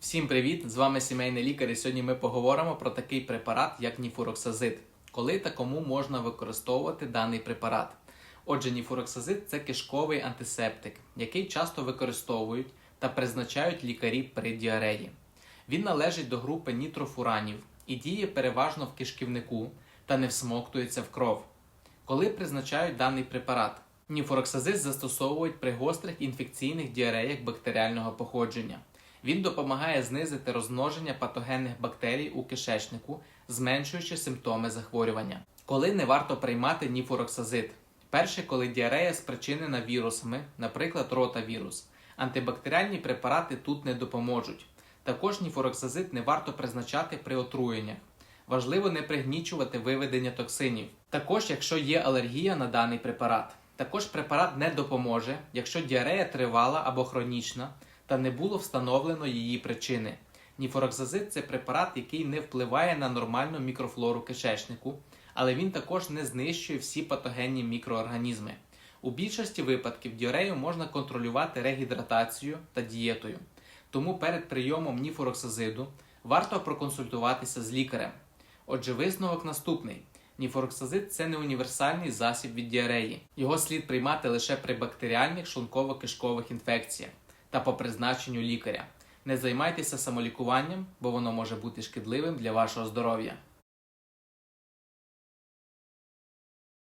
Всім привіт! З вами сімейний лікар. І сьогодні ми поговоримо про такий препарат, як ніфуроксазид. Коли та кому можна використовувати даний препарат? Отже, ніфуроксазид це кишковий антисептик, який часто використовують та призначають лікарі при діареї. Він належить до групи нітрофуранів і діє переважно в кишківнику та не всмоктується в кров. Коли призначають даний препарат? Ніфуроксазид застосовують при гострих інфекційних діареях бактеріального походження. Він допомагає знизити розмноження патогенних бактерій у кишечнику, зменшуючи симптоми захворювання. Коли не варто приймати ніфуроксазид? Перше, коли діарея спричинена вірусами, наприклад, ротавірус. Антибактеріальні препарати тут не допоможуть. Також ніфуроксазид не варто призначати при отруєннях. Важливо не пригнічувати виведення токсинів. Також, якщо є алергія на даний препарат. Також препарат не допоможе, якщо діарея тривала або хронічна та не було встановлено її причини. Ніфороксазид це препарат, який не впливає на нормальну мікрофлору кишечнику, але він також не знищує всі патогенні мікроорганізми. У більшості випадків діарею можна контролювати регідратацією та дієтою. Тому перед прийомом ніфороксазиду варто проконсультуватися з лікарем. Отже, висновок наступний: ніфороксазид це не універсальний засіб від діареї. Його слід приймати лише при бактеріальних шлунково-кишкових інфекціях та по призначенню лікаря. Не займайтеся самолікуванням, бо воно може бути шкідливим для вашого здоров'я.